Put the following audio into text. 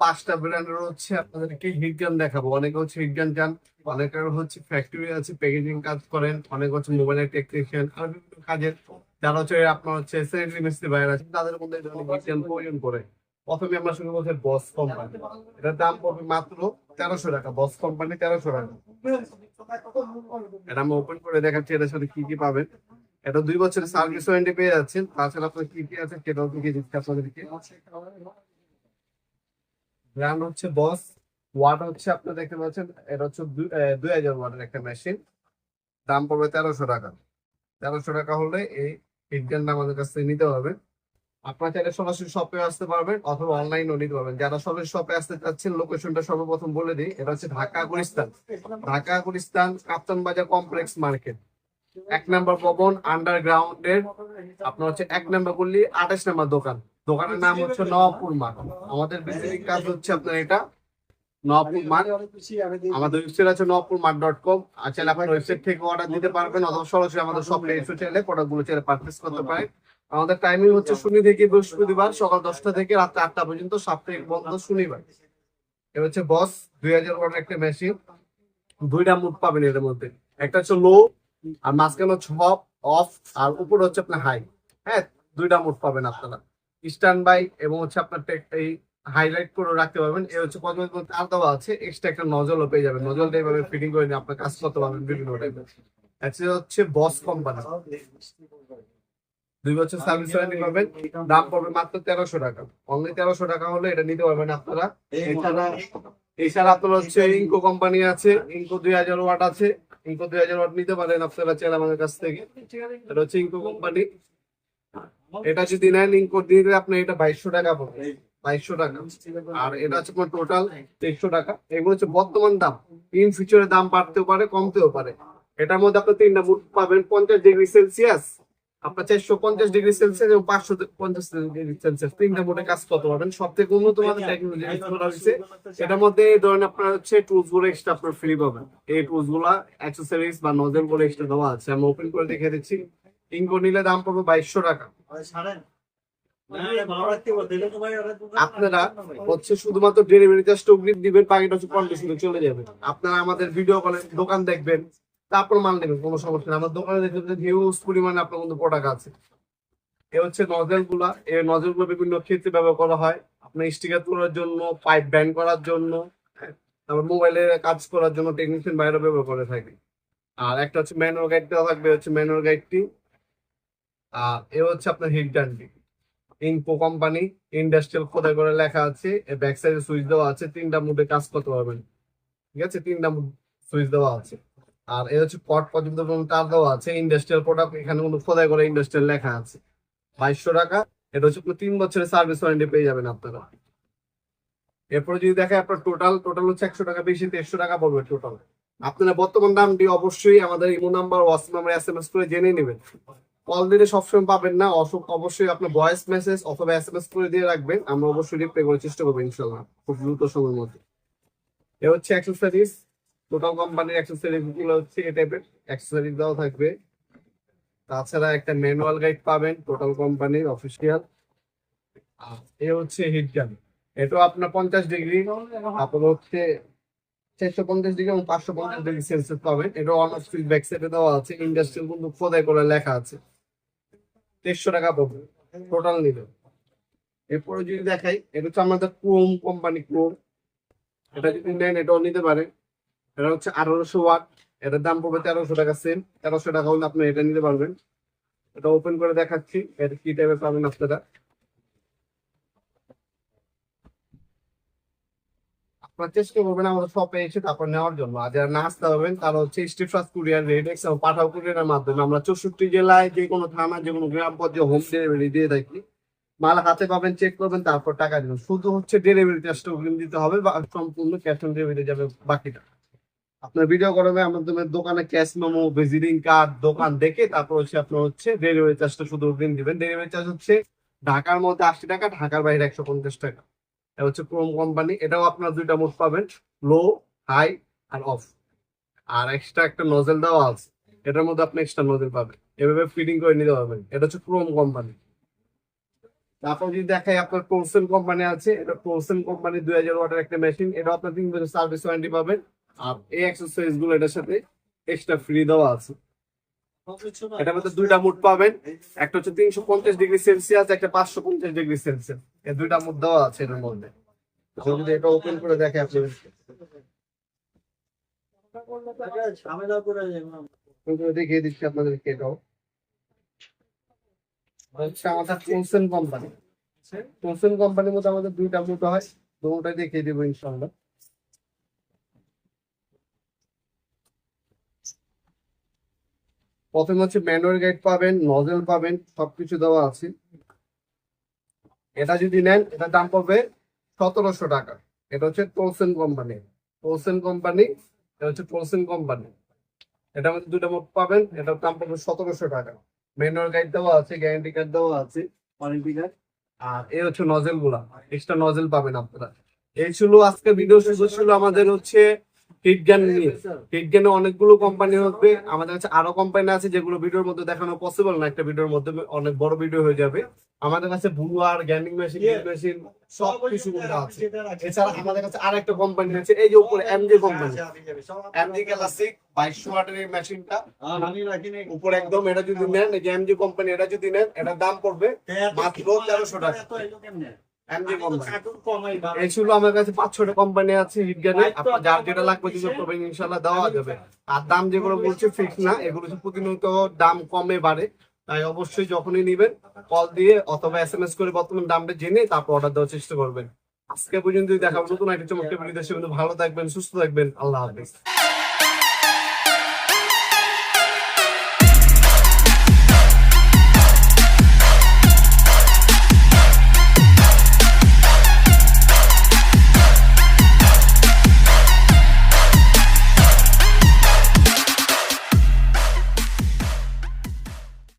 পাঁচটা ব্র্যান্ডের হচ্ছে আপনাদেরকে হিট ফ্যাক্টরি প্যাকেজিং অনেক হচ্ছে কাজের। যারা হচ্ছে আপনার হচ্ছে সেন্ট্রি বাইরে আছে তাদের মধ্যে প্রথমে আমরা শুরু বস কোম্পানি এটার দাম পড়বে মাত্র তেরোশো টাকা। বস কোম্পানি তেরোশো টাকা। এটা আমি ওপেন করে দেখাচ্ছি, এটার সাথে কি কি পাবেন। এটা দুই বছরের সার্ভিস ওয়ারেন্টি পেয়ে যাচ্ছেন। তাছাড়া আপনার কি কি আছে সেটাও কি দিচ্ছে আপনাদেরকে। ব্র্যান্ড হচ্ছে বস ওয়াট হচ্ছে আপনার দেখতে পাচ্ছেন, এটা হচ্ছে দুই- হাজার ওয়াটের একটা মেশিন দাম পড়বে তেরোশো টাকা। তেরোশো টাকা হলে এই হিটগানটা আমাদের কাছ থেকে নিতে হবে। আপনারা চাইলে সরাসরি শপে আসতে পারবেন অথবা অনলাইনেও নিতে পারবেন। যারা সরাসরি শপে আসতে চাচ্ছেন লোকেশনটা সর্বপ্রথম বলে দিই, এটা হচ্ছে ঢাকা গুলিস্তান ঢাকা গুলিস্তান কাপ্তান বাজার কমপ্লেক্স মার্কেট এক নম্বর ভবন আন্ডারগ্রাউন্ডের আপনার হচ্ছে এক নম্বর করলি আঠাশ নম্বর দোকান। দোকানের নাম হচ্ছে নবাবপুর মাঠ। আমাদের বেসিক কাজ হচ্ছে আপনার এটা, নবাবপুর আমাদের ওয়েবসাইট আছে ডট কম আর আপনার ওয়েবসাইট থেকে অর্ডার দিতে পারবেন সরাসরি আমাদের পারচেস করতে পারেন। আমাদের টাইমিং হচ্ছে বৃহস্পতিবার, সকাল দশটা থেকে রাত আটটা পর্যন্ত, সাপ্তাহিক বন্ধ শনিবার। এ হচ্ছে বস দুই হাজার একটা মেশিন দুইটা মুড পাবেন এর মধ্যে। একটা হচ্ছে লো আর মাঝখানে হচ্ছে অফ অফ আর উপরে হচ্ছে আপনার হাই হ্যাঁ দুইটা মোড পাবেন আপনারা। স্ট্যান্ড বাই এবং হচ্ছে আপনার এই হাইলাইট করে রাখতে পারবেন। এ হচ্ছে কত তার দেওয়া আছে এক্সট্রা একটা নজলও পেয়ে যাবেন। নজলটা এইভাবে ফিটিং করে নিয়ে আপনার কাজ করতে পারবেন বিভিন্ন টাইপের এটা হচ্ছে বস কোম্পানি দুই বছর সার্ভিস ওয়ারেন্টি পাবেন। দাম পড়বে মাত্র তেরোশো টাকা। অনলি তেরোশো টাকা হলে এটা নিতে পারবেন আপনারা। এছাড়া এছাড়া আপনার হচ্ছে ইনকো কোম্পানি আছে। ইনকো দুই হাজার ওয়াট আছে। ইনকো দুই হাজার ওয়াট নিতে পারেন আপনারা চাইলে আমাদের কাছ থেকে। এটা হচ্ছে ইনকো কোম্পানি এটা যদি নেন দিয়ে দিলে আপনি এটা বাইশশো টাকা পড়বে বাইশশো টাকা। আর এটা হচ্ছে টোটাল তেইশশো টাকা। এগুলো হচ্ছে বর্তমান দাম। ইন ফিউচারে দাম বাড়তেও পারে, কমতেও পারে। এটার মধ্যে আপনি তিনটা মুড পাবেন, পঞ্চাশ ডিগ্রি সেলসিয়াস আপনার চারশো পঞ্চাশ ডিগ্রি সেলসিয়াস এবং পাঁচশো পঞ্চাশ ডিগ্রি সেলসিয়াস তিনটা মোটে কাজ করতে পারবেন সব থেকে উন্নত মানের টেকনোলজি ইউজ করা হয়েছে। এটার মধ্যে এই ধরনের আপনার হচ্ছে টুলসগুলো এক্সট্রা আপনার ফ্রি পাবেন। এই টুলসগুলা অ্যাক্সেসরিজ বা নজেলগুলো এক্সট্রা দেওয়া আছে। আমি ওপেন করে দেখে দিচ্ছি। ইনকো নিলে দাম পড়বে বাইশশো টাকা। আপনারা হচ্ছে শুধুমাত্র ডেলিভারি চার্জটা অগ্রিম দিবেন বাকিটা হচ্ছে কন্ডিশনে চলে যাবে। আপনারা আমাদের ভিডিও কলে দোকান দেখবেন। তারপর মাল নেবেন কোনো সমস্যা নেই। আমার দোকানে দেখবেন হিউজ পরিমাণে আপনার মধ্যে প্রোডাক্ট আছে। এ হচ্ছে নজেলগুলা এই নজেলগুলো বিভিন্ন ক্ষেত্রে ব্যবহার করা হয়। আপনার স্টিকার তোলার জন্য পাইপ ব্যান্ড করার জন্য হ্যাঁ, তারপর মোবাইলে কাজ করার জন্য টেকনিশিয়ান বাইরে ব্যবহার করে থাকে। আর একটা হচ্ছে ম্যানুয়াল গাইড দেওয়া থাকবে হচ্ছে ম্যানুয়াল গাইডটি আর এ হচ্ছে আপনার হিট গানটি ইনপো কোম্পানি ইন্ডাস্ট্রিয়াল খোদাই করে লেখা আছে ব্যাক সাইডে সুইচ দেওয়া আছে তিনটা মুডে কাজ করতে পারবেন। ঠিক আছে? তিনটা সুইচ দেওয়া আছে। আর এ হচ্ছে পট পর্যন্ত তার দেওয়া আছে ইন্ডাস্ট্রিয়াল প্রোডাক্ট এখানে কোনো খোদাই করে ইন্ডাস্ট্রিয়াল লেখা আছে। বাইশশো টাকা, এটা হচ্ছে তিন বছরের সার্ভিস ওয়ারেন্টি পেয়ে যাবেন আপনারা। এরপরে যদি দেখেন আপনার টোটাল টোটাল হচ্ছে একশো টাকা, বেশি দেড়শো টাকা পড়বে টোটাল আপনারা বর্তমান দামটি অবশ্যই আমাদের Imo number WhatsApp number S M S করে জেনে নেবেন। কল দিলে সবসময় পাবেন না অবশ্যই আপনার ভয়েস মেসেজ অথবা এস এম এস করে দিয়ে রাখবেন। আমরা অবশ্যই রিপ্লাই করার চেষ্টা করব ইনশাল্লাহ, খুব দ্রুত সময়ের মধ্যে। এ হচ্ছে অ্যাক্সেসরিজ টোটাল কোম্পানির অ্যাক্সেসরিজগুলো হচ্ছে এই টাইপের অ্যাক্সেসরিজ দেওয়া থাকবে। তাছাড়া একটা ম্যানুয়াল গাইড পাবেন টোটাল কোম্পানির অফিসিয়াল এ হচ্ছে হিট গান এটাও আপনার পঞ্চাশ ডিগ্রি আপনার হচ্ছে চারশো পঞ্চাশ ডিগ্রি এবং পাঁচশো পঞ্চাশ ডিগ্রি সেলসিয়াস পাবেন। এটা অনার্স সুইচ ব্যাক সাইডে দেওয়া আছে। ইন্ডাস্ট্রিয়াল কিন্তু খোদাই করে লেখা আছে। দেড়শো টাকা পাবো টোটাল নিলে। এরপরে যদি দেখাই, এটা হচ্ছে আমাদের ক্রোম কোম্পানি ক্রোম এটা যদি নেন, এটাও নিতে পারেন। এটা হচ্ছে আঠারোশো ওয়াট, এটার দাম পড়বে তেরোশো টাকা সেম তেরোশো টাকা হলে আপনি এটা নিতে পারবেন। এটা ওপেন করে দেখাচ্ছি এটা কি টাইপের পাবেন আপনারা? আপনারা চেষ্টা করবেন আমাদের শপে এসে তারপর নেওয়ার জন্য। আর যারা না আসতে পারবেন তারা হচ্ছে স্টিফাস কুরিয়ার রেডেক্স এবং পাঠাও কুরিয়ারের মাধ্যমে আমরা চৌষট্টি জেলায় যে কোনো থানা, যে কোনো গ্রাম পর্যায়ে হোম ডেলিভারি দিয়ে থাকি। মাল হাতে পাবেন চেক করবেন, তারপর টাকা দিবেন। শুধু হচ্ছে ডেলিভারি চার্জটা দিতে হবে বা সম্পূর্ণ ক্যাশ অন ডেলিভারি যাবে বাকিটা। আপনার ভিডিও করবে আমাদের দোকানে ক্যাশ মেমো ভিজিটিং কার্ড দোকান দেখে তারপর হচ্ছে আপনার হচ্ছে ডেলিভারি চার্জটা শুধু অগ্রিম দিবেন। ডেলিভারি চার্জ হচ্ছে ঢাকার মধ্যে আশি টাকা, ঢাকার বাইরে একশো পঞ্চাশ টাকা। এটা হচ্ছে ক্রোম কোম্পানি এটাও আপনার দুইটা মোড পাবেন লো হাই আর অফ আর এক্সট্রা একটা নজেল দেওয়া আছে, এটার মধ্যে আপনি এক্সট্রা নজেল পাবেন। এভাবে ফিটিং করে নিতে পারবেন। এটা হচ্ছে ক্রোম কোম্পানি তারপর যদি দেখাই আপনার কোলসেন কোম্পানি আছে, এটা কোলসেন কোম্পানি দুই হাজার ওয়াটের একটা মেশিন এটা আপনার তিন বছর সার্ভিস ওয়ারেন্টি পাবেন। আর এই অ্যাক্সেসরিজগুলো এটার সাথে এক্সট্রা ফ্রি দেওয়া আছে। এটার মধ্যে দুইটা মুড পাবেন। একটা হচ্ছে তিনশো পঞ্চাশ ডিগ্রি সেলসিয়াস একটা পাঁচশো পঞ্চাশ ডিগ্রি সেলসিয়াস এই দুইটা মুড দেওয়া আছে এটার মধ্যে। যদি এটা ওপেন করে দেখে প্রথমে দেখিয়ে দিচ্ছি আপনাদেরকে এটাও। আমাদের কোম্পানি কোম্পানির মধ্যে আমাদের দুইটা মুটো হয়। দুটোটাই দেখিয়ে দেবো ইনশাল্লাহ প্রথমে হচ্ছে ম্যানুয়াল গাইড পাবেন, নজেল পাবেন, সবকিছু দেওয়া আছে। এটা যদি নেন, এটার দাম পড়বে সতেরোশো টাকা। এটা হচ্ছে টোলসেন কোম্পানি টোলসেন কোম্পানি এটা হচ্ছে টোলসেন কোম্পানি এটা মধ্যে দুটো মোট পাবেন, এটার দাম পড়বে সতেরোশো টাকা। ম্যানুয়াল গাইড দেওয়া আছে, গ্যারান্টি কার্ড দেওয়া আছে ওয়ারেন্টি কার্ড আর এই হচ্ছে নজেলগুলা এক্সট্রা নজেল পাবেন আপনারা। এই ছিল আজকে ভিডিও শুরু ছিল আমাদের হচ্ছে গানে অনেকগুলো কোম্পানি হবে। আমাদের কাছে আরও কোম্পানি আছে যেগুলো ভিডিওর মধ্যে দেখানো পসিবল না। একটা ভিডিওর মধ্যে অনেক বড় ভিডিও হয়ে যাবে। আমাদের কাছে বুয়ার গ্যান্ডিং মেশিন মেশিন সব কিছু আছে। এছাড়া আমাদের কাছে আর একটা কোম্পানি আছে। এই যে উপরে এমজি কোম্পানি এমজি ক্লাসিক বাইশশো ওয়াটের এই মেশিনটা উপরে একদম এটা যদি নেন এই যে এমজি কোম্পানি এটা যদি নেন এটার দাম পড়বে মাত্র 1300 টাকা। আমার কাছে পাঁচ ছটা কোম্পানি আছে হিট আপনার যার যেটা লাগবে যোগাযোগ করবেন ইনশাল্লাহ দেওয়া যাবে। আর দাম যেগুলো বলছে ফিক্স না এগুলো প্রতিনিয়ত দাম কমে বাড়ে। তাই অবশ্যই যখনই নিবেন কল দিয়ে অথবা এস এম এস করে বর্তমান দামটা জেনে তারপর অর্ডার দেওয়ার চেষ্টা করবেন। আজকে পর্যন্ত দেখাবো নতুন একটা চমৎকার ভিডিও ভালো থাকবেন সুস্থ থাকবেন। আল্লাহ হাফিজ।